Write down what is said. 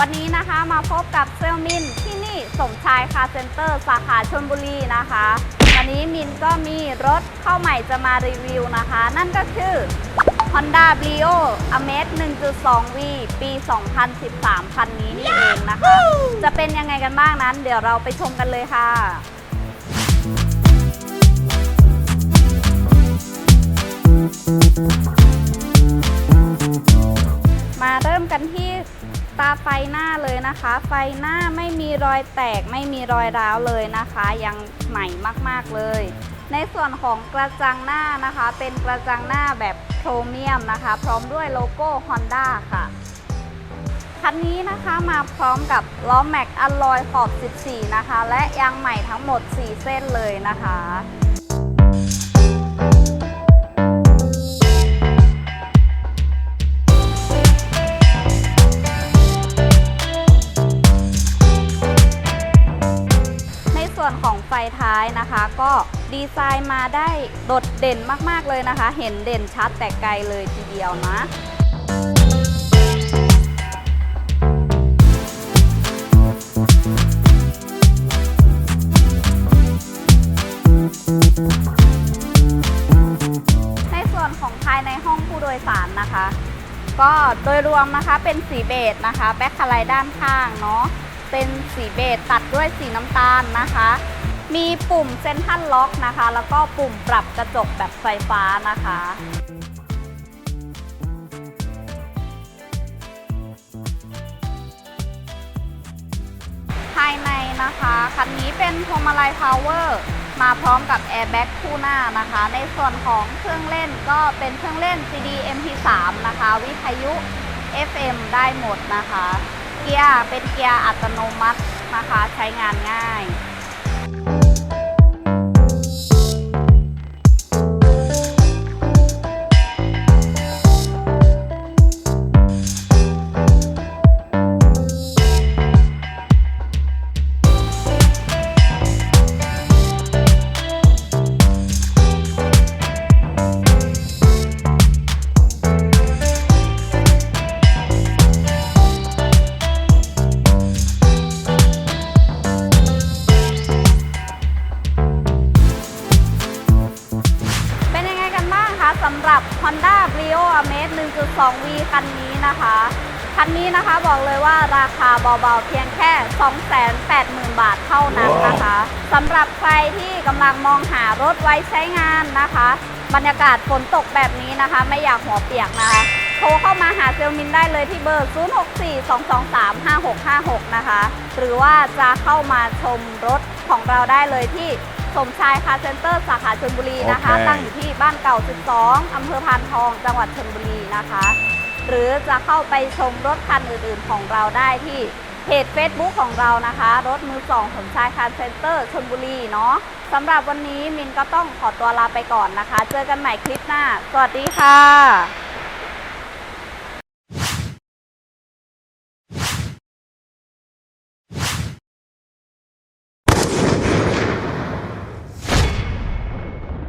เซลมินที่นี่สมชายคาร์เซ็นเตอร์ สาขาชลบุรีนะคะ วันนี้มินก็มีรถเข้าใหม่จะมารีวิวนะคะ นั่นก็คือ Honda Brio Amaze 1.2V ปี 2013 คันนี้นี่เองนะคะ จะเป็นยังไงกันบ้างนั้น เดี๋ยวเราไปชมกันเลยค่ะ ไฟหน้าเลยนะคะ ไฟหน้าไม่มีรอยแตกไม่มีรอยร้าวเลยนะคะ ยังใหม่มากๆเลย ในส่วนของกระจังหน้านะคะ เป็นกระจังหน้าแบบโครเมียมนะคะ พร้อมด้วยโลโก้ Honda ค่ะคันนี้นะคะมาพร้อมกับล้อแม็กอลลอยขอบ 14 นะคะ และยางใหม่ทั้งหมด 4 เส้นเลยนะคะ ท้ายนะคะ ก็ดีไซน์มาได้โดดเด่นมากๆเลยนะคะ เห็นเด่นชัดแต่ไกลเลยทีเดียวนะในส่วนของภายในห้องผู้โดยสารนะคะ ก็โดยรวมนะคะเป็นสีเบจนะคะ แบ็คคไลด้านข้างเนาะเป็นสีเบจตัดด้วยสีน้ำตาลนะคะ มีปุ่มเซนทันล็อกนะคะ แล้วก็ปุ่มปรับกระจกแบบไฟฟ้านะคะ ภายในนะคะ คันนี้เป็นพวงมาลัยพาวเวอร์มาพร้อมกับแอร์แบ็กคู่หน้านะคะ ในส่วนของเครื่องเล่นก็เป็นเครื่องเล่น CD MP3 นะคะ วิทยุ FM ได้หมดนะคะ เกียร์เป็นเกียร์อัตโนมัตินะคะ ใช้งานง่าย Honda Brio Amaze 1.2V คันนี้นะคะ คันนี้นะคะบอกเลยว่าราคาเบาๆ เพียงแค่ 280,000 บาทเท่านั้นนะคะสำหรับใครที่กำลังมองหารถไว้ใช้งานนะคะ บรรยากาศฝนตกแบบนี้นะคะ ไม่อยากหัวเปียกนะคะโทรเข้ามาหาเซลมินได้เลยที่เบอร์ 0642235656 นะคะ หรือว่าจะเข้ามาชมรถของเราได้เลยที่ สมชายคาร์เซ็นเตอร์สาขาชลบุรีนะคะ โอเค ตั้งอยู่ที่บ้านเก่า 12 อำเภอพานทอง จังหวัดชลบุรีนะคะ หรือจะเข้าไปชมรถคันอื่นๆของเราได้ที่เพจ Facebook ของเรานะคะ รถมือสองสมชายคาร์เซ็นเตอร์ชลบุรีเนาะสำหรับวันนี้มินก็ต้องขอตัวลาไปก่อนนะคะ เจอกันใหม่คลิปหน้า สวัสดีค่ะ